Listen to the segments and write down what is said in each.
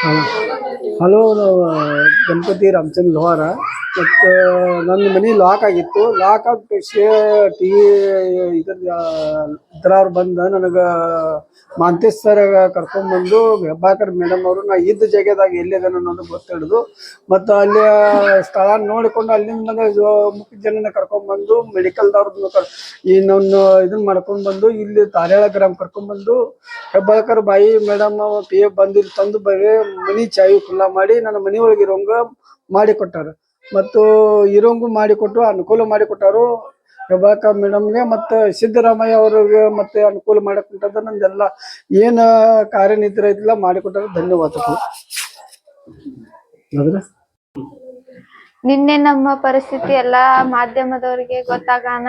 好了 hello Ganapati Ramachandra Lohar. ಮತ್ತು ನನ್ನ ಮನೆ ಲಾಕ್ ಆಗಿತ್ತು. ಲಾಕ್ ಆದ ಟಿ ವಿ ಇದ್ರ ಇದ್ರವ್ರು ಬಂದು ನನಗೆ, ಮಾಂತೇಶ್ ಸರ್ ಕರ್ಕೊಂಡ್ಬಂದು ಹೆಬ್ಬಾಕರ್ ಮೇಡಮ್ ಅವರು, ನಾ ಇದ್ದ ಜಾಗದಾಗ ಎಲ್ಲಿದೆ ಅನ್ನೋದು ಗೊತ್ತಿಡ್ದು ಮತ್ತು ಅಲ್ಲಿ ಸ್ಥಳ ನೋಡಿಕೊಂಡು ಅಲ್ಲಿಂದ ಮುಖ್ಯ ಜನನ ಕರ್ಕೊಂಡ್ಬಂದು ಮೆಡಿಕಲ್ದವ್ರದ್ದು ಕರ್, ಈ ನನ್ನ ಇದನ್ನ ಮಾಡ್ಕೊಂಡು ಬಂದು, ಇಲ್ಲಿ ತಾರೇಳ ಗ್ರಾಮ ಕರ್ಕೊಂಡ್ಬಂದು ಹೆಬ್ಬಾಳ್ಕರ್ ಬಾಯಿ ಮೇಡಮ್ ಪಿ ಎಫ್ ಬಂದು ಇಲ್ಲಿ ತಂದು ಬರೀ, ಮನಿ ಚಾವಿ ಖುಲ್ಲಾ ಮಾಡಿ ನನ್ನ ಮನಿ ಒಳಗೆ ಇರೋಂಗ ಮಾಡಿ ಕೊಟ್ಟಾರ. ಮತ್ತು ಇರೋಂಗು ಮಾಡಿ ಕೊಟ್ಟು ಅನುಕೂಲ ಮಾಡಿ ಕೊಟ್ಟಾರು ಮೇಡಂ ಮೇಡಮ್ಗೆ ಮತ್ತು ಸಿದ್ದರಾಮಯ್ಯ ಅವ್ರಿಗೆ ಮತ್ತೆ ಅನುಕೂಲ ಮಾಡಕ್ಕಿಂತದ ನಂದೆಲ್ಲ ಏನು ಕಾರ್ಯನಿದ್ರೆ ಐತಿಲ್ಲ ಮಾಡಿಕೊಟ್ಟಾರ ಧನ್ಯವಾದಗಳು. ಧನ್ಯವಾದ ನಿನ್ನೆ ನಮ್ಮ ಪರಿಸ್ಥಿತಿ ಎಲ್ಲಾ ಮಾಧ್ಯಮದವ್ರಿಗೆ ಗೊತ್ತಾಗಾನ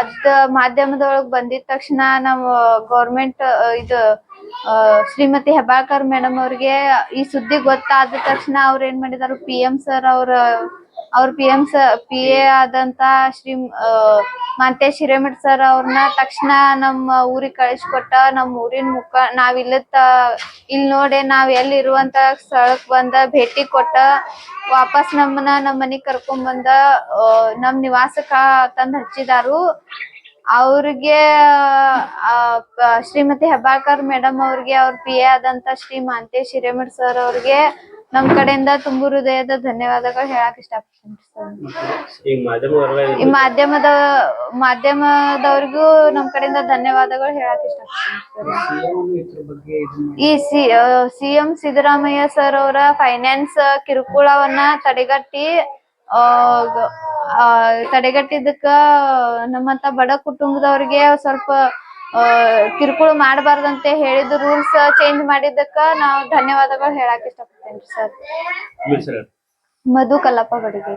ಅದ್ ಮಾಧ್ಯಮದೊಳಗ್ ಬಂದಿದ ತಕ್ಷಣ ನಾವು ಗೌರ್ಮೆಂಟ್ ಇದು ಶ್ರೀಮತಿ ಹೆಬ್ಬಾಳ್ಕರ್ ಮೇಡಮ್ ಅವ್ರಿಗೆ ಈ ಸುದ್ದಿ ಗೊತ್ತಾದ ತಕ್ಷಣ ಅವ್ರ ಏನ್ ಮಾಡಿದಾರು ಪಿ ಎಂ ಸರ್ ಅವ್ರ ಅವ್ರ P M sir P A ಆದಂತ ಶ್ರೀ ಮಾಂತೇಶ್ ಹಿರೇಮಠ್ ಸರ್ ಅವ್ರನ್ನ ತಕ್ಷಣ ನಮ್ಮ ಊರಿಗೆ ಕಳಿಸ್ಕೊಟ್ಟ ನಮ್ಮ ಊರಿನ ಮುಖ, ನಾವ್ ಇಲ್ಲತ್ತ ಇಲ್ಲಿ ನೋಡಿ ನಾವ್ ಎಲ್ಲಿ ಇರುವಂತ ಸ್ಥಳಕ್ ಬಂದ, ಭೇಟಿ ಕೊಟ್ಟ, ವಾಪಸ್ ನಮ್ಮನ್ನ ನಮ್ಮ ಮನೆಗ್ ಕರ್ಕೊಂಡ್ ಬಂದ ನಮ್ ನಿವಾಸಕ್ಕ ತಂದ್ ಹಚ್ಚಿದಾರು. ಅವ್ರಿಗೆ ಶ್ರೀಮತಿ ಹೆಬ್ಬಾಳ್ಕರ್ ಮೇಡಮ್ ಅವ್ರಿಗೆ ಅವ್ರ ಪಿ ಎ ಆದಂತ ಶ್ರೀ ಮಾಂತೇಶ್ ಹಿರೇಮಠ್ ಸರ್ ಅವ್ರಿಗೆ ನಮ್ ಕಡೆಯಿಂದ ತುಂಬು ಹೃದಯದ ಧನ್ಯವಾದಗಳು ಹೇಳಕ್ ಇಷ್ಟಪಡ್ತೀನಿ ಸರ್ ಈ ಮಾಧ್ಯಮದ ಮಾಧ್ಯಮದವ್ರಿಗೂ ನಮ್ ಕಡೆಯಿಂದ ಧನ್ಯವಾದಗಳು ಹೇಳಕ್ ಇಷ್ಟಪಡ್ತೀನಿ ಈ C C M Siddaramaiah sir ಅವರ ಫೈನಾನ್ಸ್ ಕಿರುಕುಳವನ್ನ ತಡೆಗಟ್ಟಿ ತಡೆಗಟ್ಟಿದ್ದಕ್ಕ ನಮ್ಮಂತ ಬಡ ಕುಟುಂಬದವ್ರಿಗೆ ಸ್ವಲ್ಪ ಕಿರುಕುಳ ಮಾಡಬಾರ್ದಂತೆ ಹೇಳಿದ ರೂಲ್ಸ್ ಚೇಂಜ್ ಮಾಡಿದ್ದಕ್ಕ ನಾವು ಧನ್ಯವಾದಗಳು ಹೇಳಕ್ ಇಷ್ಟಪಡ್ತೇನ್ರಿ ಸರ್. ನಿಮ್ಮ ಮಧು ಕಲ್ಲಪ್ಪ ಬಡಿಗೆ.